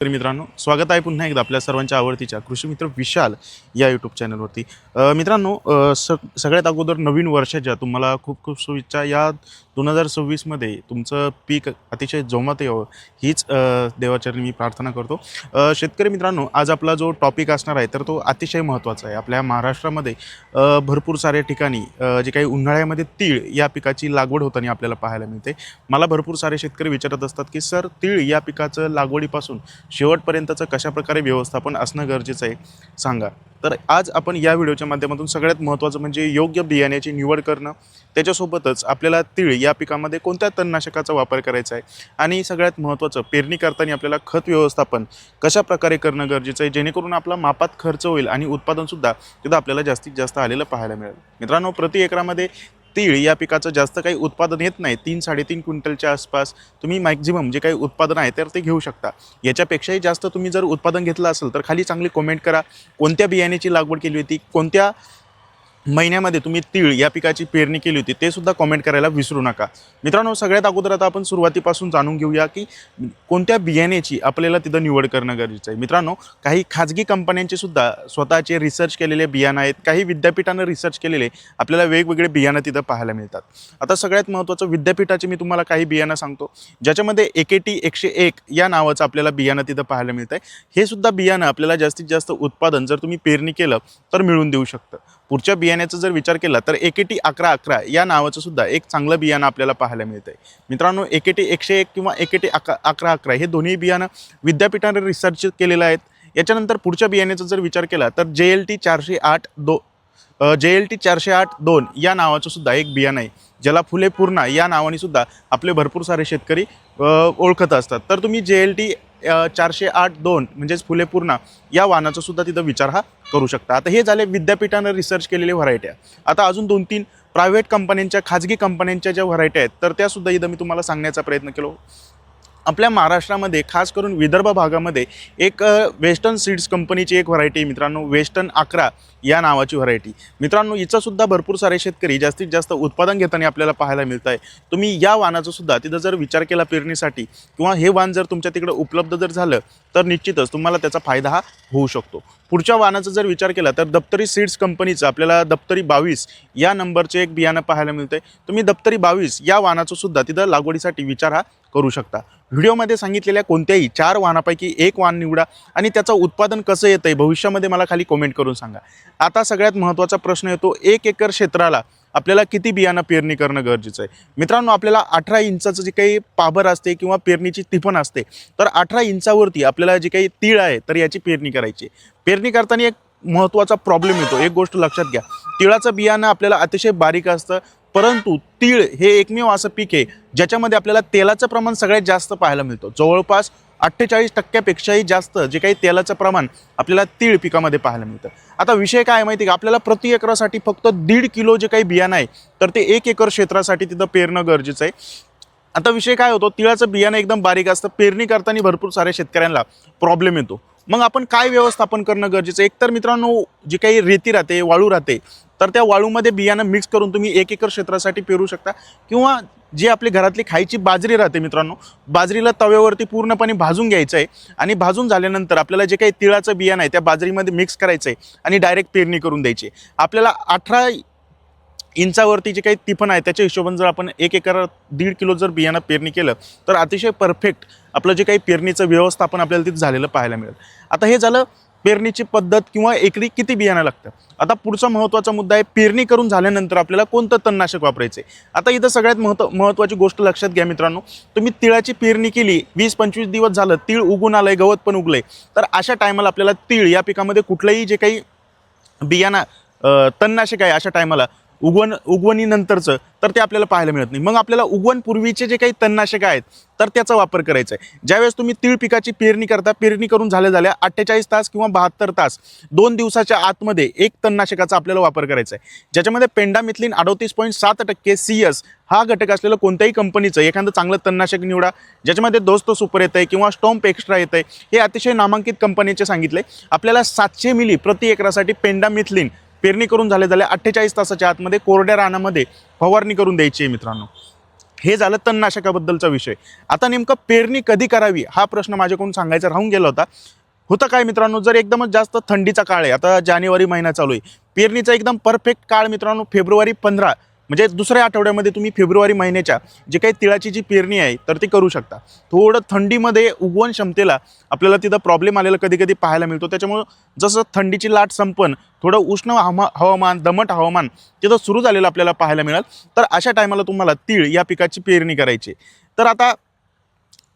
तर मित्रांनो स्वागत आहे पुन्हा एकदा आपल्या सर्वांच्या आवडतीच्या कृषी मित्र विशाल या यूट्यूब चॅनलवरती मित्रांनो स सगळ्यात अगोदर नवीन वर्षाच्या तुम्हाला खूप खूप शुभेच्छा. या दोन हजार सव्वीसमध्ये तुमचं पीक अतिशय जोमात यावं हीच देवाच्या देवाचरणी मी प्रार्थना करतो. शेतकरी मित्रांनो आज आपला जो टॉपिक असणार आहे तर तो अतिशय महत्त्वाचा आहे. आपल्या महाराष्ट्रामध्ये भरपूर साऱ्या ठिकाणी जे काही उन्हाळ्यामध्ये तीळ या पिकाची लागवड होताना आपल्याला पाहायला मिळते. मला भरपूर सारे शेतकरी विचारत असतात की सर तीळ या पिकाचं लागवडीपासून शेवटपर्यंतचं कशाप्रकारे व्यवस्थापन असणं गरजेचं आहे सांगा. तर आज आपण या व्हिडिओच्या माध्यमातून सगळ्यात महत्त्वाचं म्हणजे योग्य बियाण्याची निवड करणं त्याच्यासोबतच आपल्याला तीळ या पिकामध्ये कोणत्या तणनाशकाचा वापर करायचा आहे आणि सगळ्यात महत्त्वाचं पेरणी करताना आपल्याला खत व्यवस्थापन कशा प्रकारे करणं गरजेचं आहे जेणेकरून आपला मापात खर्च होईल आणि उत्पादनसुद्धा तिथं आपल्याला जास्तीत जास्त आलेलं पाहायला मिळेल. मित्रांनो प्रति एकरामध्ये तीळ या पिकाचं जास्त काही उत्पादन येत नाही. तीन साडेतीन क्विंटलच्या आसपास तुम्ही मॅक्झिमम जे काही उत्पादन आहे तर ते घेऊ शकता. याच्यापेक्षाही जास्त तुम्ही जर उत्पादन घेतलं असेल तर खाली चांगली कमेंट करा. कोणत्या बियाण्याची लागवड केली होती? कोणत्या महिन्यामध्ये तुम्ही तीळ या पिकाची पेरणी केली होती ते सुद्धा कमेंट करायला विसरू नका. मित्रांनो सगळ्यात अगोदर आता आपण सुरुवातीपासून जाणून घेऊया की कोणत्या बियाण्याची आपल्याला तिथं निवड करणं गरजेचं आहे. मित्रांनो काही खाजगी कंपन्यांचे सुद्धा स्वतःचे रिसर्च केलेले बियाणं आहेत काही विद्यापीठानं रिसर्च केलेले आपल्याला वेगवेगळे बियाणं तिथं पाहायला मिळतात. आता सगळ्यात महत्त्वाचं विद्यापीठाचे मी तुम्हाला काही बियाणं सांगतो ज्याच्यामध्ये ए टी एकशे एक या नावाचं आपल्याला बियाणं तिथं पाहायला मिळतं आहे हे सुद्धा बियाणं आपल्याला जास्तीत जास्त उत्पादन जर तुम्ही पेरणी केलं तर मिळून देऊ शकतं. पुढच्या बियाण्याचा जर विचार केला तर ए के टी अकरा अकरा या नावाचं सुद्धा एक चांगलं बियाणं आपल्याला पाहायला मिळतं आहे मित्रांनो ए के टी एकशे एक किंवा ए के टी अकरा अकरा अकरा हे दोन्ही बियाणं विद्यापीठाने रिसर्च केलेलं आहेत. याच्यानंतर पुढच्या बियाण्याचा जर विचार केला तर जे एल टी चारशे आठ दो जे एल टी चारशे आठ दोन या नावाचं सुद्धा एक बियाणं आहे. ज्याला फुले पूर्णा या नावाने सुद्धा आपले भरपूर सारे शेतकरी ओळखत असतात. तर तुम्ही जे एल टी चारशे आठ दोन म्हणजेच फुले पूर्णा या वाहनाचा सुद्धा तिथं विचार हा करू शकता. आता हे झाले विद्यापीठानं रिसर्च केलेले व्हरायट्या आता अजून दोन तीन प्रायव्हेट कंपन्यांच्या खाजगी कंपन्यांच्या ज्या व्हरायट्या आहेत तर त्यासुद्धा इथं मी तुम्हाला सांगण्याचा प्रयत्न केलो. आपल्या महाराष्ट्रामध्ये खास करून विदर्भ भागामध्ये एक वेस्टर्न सीड्स कंपनीची एक व्हरायटी मित्रांनो वेस्टर्न अकरा या नावाची व्हरायटी मित्रांनो हिचासुद्धा भरपूर सारे शेतकरी जास्तीत जास्त उत्पादन घेताना आपल्याला पाहायला मिळत आहे तुम्ही या वानाचा सुद्धा तिथं जर विचार केला पेरणीसाठी किंवा हे वाण जर तुमच्या तिकडे उपलब्ध जर झालं तर निश्चितच तुम्हाला त्याचा फायदा हा होऊ शकतो. पुढच्या वानाचा जर विचार केला तर दप्तरी सीड्स कंपनीचं आपल्याला दप्तरी बावीस या नंबरचे एक बियाणं पाहायला मिळतं आहे तुम्ही दप्तरी बावीस या वानाचा सुद्धा तिथं लागवडीसाठी विचार हा करू शकता. व्हिडिओमध्ये सांगितलेल्या कोणत्याही चार वाहनापैकी एक वाहन निवडा आणि त्याचं उत्पादन कसं येतं आहे भविष्यामध्ये मला खाली कमेंट करून सांगा. आता सगळ्यात महत्त्वाचा प्रश्न येतो एक एकर क्षेत्राला आपल्याला किती बियाणं पेरणी करणं गरजेचं आहे? मित्रांनो आपल्याला अठरा इंचाचं जे काही पाभर असते किंवा पेरणीची तिफण असते तर अठरा इंचावरती आपल्याला जे काही तीळ आहे तर याची पेरणी करायची पेरणी करताना एक महत्त्वाचा प्रॉब्लेम येतो. एक गोष्ट लक्षात घ्या. तिळाचं बियाणं आपल्याला अतिशय बारीक असतं परंतु तीळ हे एकमेव असं पीक आहे ज्याच्यामध्ये आपल्याला तेलाचं प्रमाण सगळ्यात जास्त पाहायला मिळतं. जवळपास अठ्ठेचाळीस टक्क्यापेक्षाही जास्त जे काही तेलाचं प्रमाण आपल्याला तीळ पिकामध्ये पाहायला मिळतं. आता विषय काय माहिती आहे का? आपल्याला प्रति एकरासाठी फक्त दीड किलो जे काही बियाणं आहे तर ते एक एकर क्षेत्रासाठी तिथं पेरणं गरजेचं आहे. आता विषय काय होतो? तिळाचं बियाणं एकदम बारीक असतं पेरणी करताना भरपूर साऱ्या शेतकऱ्यांना प्रॉब्लेम येतो. मग आपण काय व्यवस्थापन करणं गरजेचं आहे? एकतर मित्रांनो जी काही रेती राहते वाळू राहते तर त्या वाळूमध्ये बियाणं मिक्स करून तुम्ही एक एकर क्षेत्रासाठी पेरू शकता किंवा जी आपली घरातली खायची बाजरी राहते मित्रांनो बाजरीला तव्यावरती पूर्णपणे भाजून घ्यायचं आहे आणि भाजून झाल्यानंतर आपल्याला जे काही तिळाचं बियाणं आहे त्या बाजरीमध्ये मिक्स करायचं आहे आणि डायरेक्ट पेरणी करून द्यायची आहे. आपल्याला अठरा इंचावरती जे काही तिफण आहे त्याच्या हिशोबाने जर आपण एक एकर दीड किलो जर बियाणं पेरणी केलं तर अतिशय परफेक्ट आपलं जे काही पेरणीचं व्यवस्थापन आपल्याला तिथं झालेलं पाहायला मिळेल आता हे झालं पेरणीची पद्धत किंवा एकरी किती बियाणं लागतं? आता पुढचा महत्त्वाचा मुद्दा आहे पेरणी करून झाल्यानंतर आपल्याला कोणतं तणनाशक वापरायचे आता इथं सगळ्यात महत्त्व महत्त्वाची गोष्ट लक्षात घ्या मित्रांनो. तुम्ही तिळाची पेरणी केली वीस पंचवीस दिवस झालं तीळ उगून आलंय गवत पण उगलंय. तर अशा टायमाला आपल्याला तीळ या पिकामध्ये कुठलंही जे काही बियाणं तणनाशक आहे अशा टायमाला उगवण उगवणीनंतरचं तर ते आपल्याला पाहायला मिळत नाही. मग आपल्याला उगवण पूर्वीचे जे काही तणनाशक आहेत तर त्याचा वापर करायचा आहे. ज्यावेळेस तुम्ही तीळ पिकाची पेरणी करता पेरणी करून झाल्या झाल्या अठ्ठेचाळीस तास किंवा बहात्तर तास दोन दिवसाच्या आतमध्ये एक तणनाशकाचा आपल्याला वापर करायचा आहे. ज्याच्यामध्ये पेंडामिथलिन अडोतीस पॉईंट सात टक्के सी एस हा घटक असलेलं कोणत्याही कंपनीचं एखादं चांगलं तणनाशक निवडा ज्याच्यामध्ये दोस्त सुपर येतं आहे किंवा स्टॉम्प एक्स्ट्रा येतं आहे हे अतिशय नामांकित कंपनीचे सांगितले. आपल्याला सातशे मिली प्रति एकरासाठी पेंडामिथलिन पेरणी करून झाले झाले अठ्ठेचाळीस तासाच्या आतमध्ये कोरड्या रानामध्ये फवारणी करून द्यायची आहे मित्रांनो. हे झालं तणनाशकाबद्दलचा विषय. आता नेमकं पेरणी कधी करावी हा प्रश्न माझ्याकडून सांगायचा राहून गेला होता. होतं काय मित्रांनो जर एकदमच जास्त थंडीचा काळ आहे आता जानेवारी महिना चालू आहे. पेरणीचा एकदम परफेक्ट काळ मित्रांनो फेब्रुवारी पंधरा म्हणजे दुसऱ्या आठवड्यामध्ये तुम्ही फेब्रुवारी महिन्याच्या जे काही तिळाची जी पेरणी आहे तर ती करू शकता. थोडं थंडीमध्ये उगवण क्षमतेला आपल्याला तिथं प्रॉब्लेम आलेला कधी कधी पाहायला मिळतो. त्याच्यामुळं जसं थंडीची लाट संपन थोडं उष्ण हवा हवामान दमट हवामान तिथं सुरू झालेलं आपल्याला पाहायला मिळेल. तर अशा टायमाला तुम्हाला तीळ या पिकाची पेरणी करायची तर आता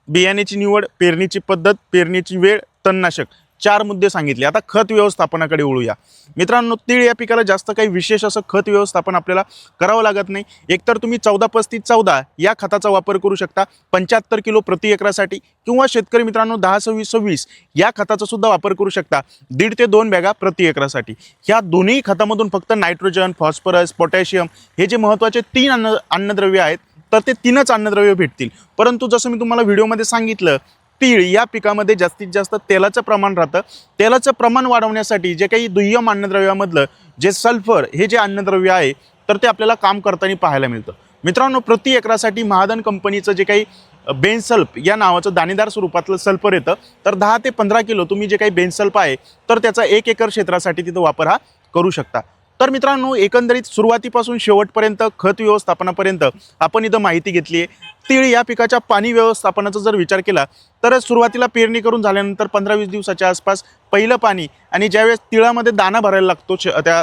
बियाण्याची निवड पेरणीची पद्धत पेरणीची वेळ तणनाशक चार मुद्दे सांगितले. आता खत व्यवस्थापनाकडे वळूया. मित्रांनो तीळ या पिकाला जास्त काही विशेष असं खत व्यवस्थापन आपल्याला करावं लागत नाही. एकतर तुम्ही चौदा पस्तीस चौदा या खताचा वापर करू शकता. पंच्याहत्तर किलो प्रति एकरासाठी किंवा शेतकरी मित्रांनो दहा सव्वीस सव्वीस या खताचा सुद्धा वापर करू शकता. दीड ते दोन बॅगा प्रति एकरासाठी. ह्या दोन्ही खतामधून फक्त नायट्रोजन फॉस्फरस पोटॅशियम हे जे महत्त्वाचे तीन अन्न अन्नद्रव्य आहेत तर ते तीनच अन्नद्रव्य भेटतील. परंतु जसं मी तुम्हाला व्हिडिओमध्ये सांगितलं तीळ या पिकामध्ये जास्तीत जास्त तेलाचं प्रमाण राहतं. तेलाचं प्रमाण वाढवण्यासाठी जे काही दुय्यम अन्नद्रव्यामधलं जे सल्फर हे जे अन्नद्रव्य आहे तर ते आपल्याला काम करताना पाहायला मिळतं. मित्रांनो प्रति एकरासाठी महादन कंपनीचं जे काही बेनसल्प या नावाचं दाणेदार स्वरूपातलं सल्फर येतं. तर दहा ते पंधरा किलो तुम्ही जे काही बेनसल्प आहे तर त्याचा एक एकर क्षेत्रासाठी तिथं वापर हा करू शकता. तर मित्रांनो एकंदरीत सुरुवातीपासून शेवटपर्यंत खत व्यवस्थापनापर्यंत आपण इथं माहिती घेतली आहे. तीळ या पिकाच्या पाणी व्यवस्थापनाचा जर विचार केला तर सुरुवातीला पेरणी करून झाल्यानंतर पंधरा वीस दिवसाच्या आसपास पहिलं पाणी आणि ज्यावेळेस तिळामध्ये दाणा भरायला लागतो श- त्या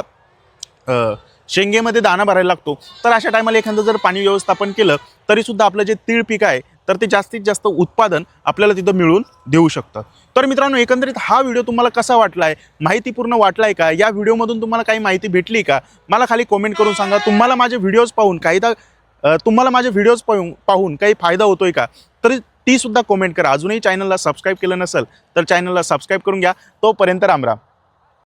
शेंगेमध्ये दाणा भरायला लागतो तर अशा टायमाला एखादं जर पाणी व्यवस्थापन केलं तरीसुद्धा आपलं जे तीळ पीक आहे तर ते जास्तीत जास्त उत्पादन आपल्याला तिथं मिळून देऊ शकतं. तर मित्रांनो एकंदरीत हा व्हिडिओ तुम्हाला कसा वाटला आहे माहितीपूर्ण वाटला आहे का? या व्हिडिओमधून तुम्हाला काही माहिती भेटली का? मला खाली कॉमेंट करून सांगा. तुम्हाला माझे व्हिडिओज पाहून काहीदा तुम्हाला माझे व्हिडिओज पाहून पाहून काही फायदा होतोय का? तरी तीसुद्धा कॉमेंट करा. अजूनही चॅनलला सबस्क्राईब केलं नसेल तर चॅनलला सबस्क्राईब करून घ्या. तोपर्यंत रामराम